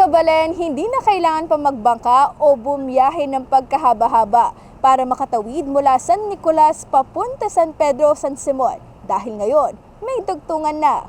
Kabalen, hindi na kailangan pa magbangka o bumiyahe ng pagkahaba-haba para makatawid mula San Nicolas papunta San Pedro San Simon. Dahil ngayon, may tugtungan na.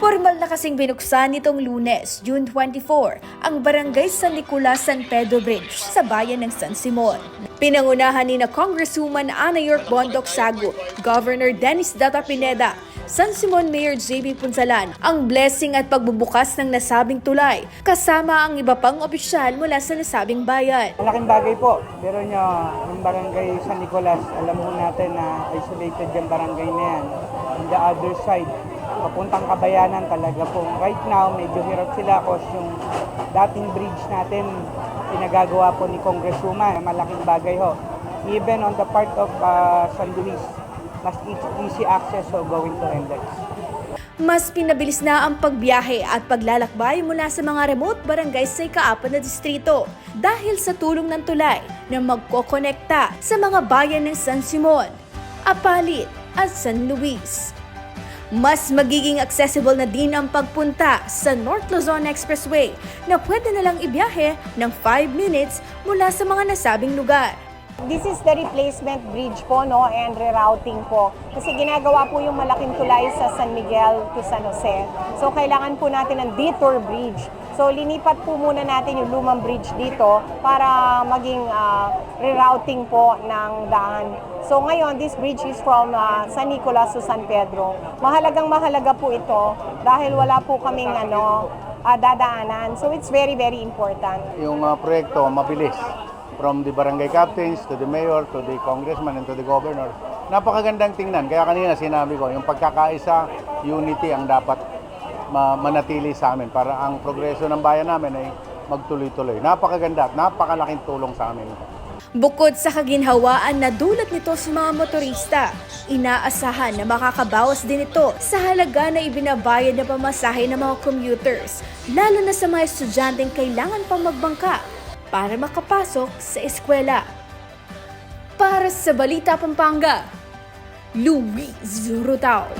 Formal na kasing binuksan nitong lunes, June 24, ang Barangay San Nicolas San Pedro Bridge sa bayan ng San Simon. Pinangunahan ni na Congresswoman Ana York Bondoc Sagu, Governor Dennis Data Pineda, San Simon Mayor JB Punsalan ang blessing at pagbubukas ng nasabing tulay kasama ang iba pang opisyal mula sa nasabing bayan. Malaking bagay po. Pero nyo, yung barangay San Nicolas, alam mo natin na isolated yung barangay na yan. On the other side, papuntang kabayanan talaga po. Right now, medyo hirap sila kasi yung dating bridge natin, pinagagawa po ni Congresswoman. Malaking bagay ho. Even on the part of uh, San Luis, mas easy, easy access ho going to Rendex. Mas pinabilis na ang pagbiyahe at paglalakbay mula sa mga remote barangay sa ikaapat na distrito dahil sa tulong ng tulay na magkokonekta sa mga bayan ng San Simon, Apalit at San Luis. Mas magiging accessible na din ang pagpunta sa North Luzon Expressway na pwede na lang ibiyahe ng 5 minutes mula sa mga nasabing lugar. This is the replacement bridge po no and rerouting po. Kasi ginagawa po yung malaking tulay sa San Miguel to San Jose. So kailangan po natin ng detour bridge. So linipat po muna natin yung lumang bridge dito para maging ah, rerouting po ng daan. So ngayon, this bridge is from ah, San Nicolas to San Pedro. Mahalagang mahalaga po ito dahil wala po kaming ano, ah, dadaanan. So it's very, very important. yung uh, proyekto mabilis from the barangay captains to the mayor to the congressman and to the governor. Napakagandang tingnan. Kaya kanina sinabi ko, yung pagkakaisa, unity ang dapat ma- manatili sa amin para ang progreso ng bayan namin ay magtuloy-tuloy. Napakaganda at napakalaking tulong sa amin. Bukod sa kaginhawaan na dulot nito sa mga motorista, inaasahan na makakabawas din ito sa halaga na ibinabayad na pamasahe ng mga commuters, lalo na sa mga estudyanteng kailangan pang magbangka para makapasok sa eskwela. Para sa Balita Pampanga, Luis Rutao.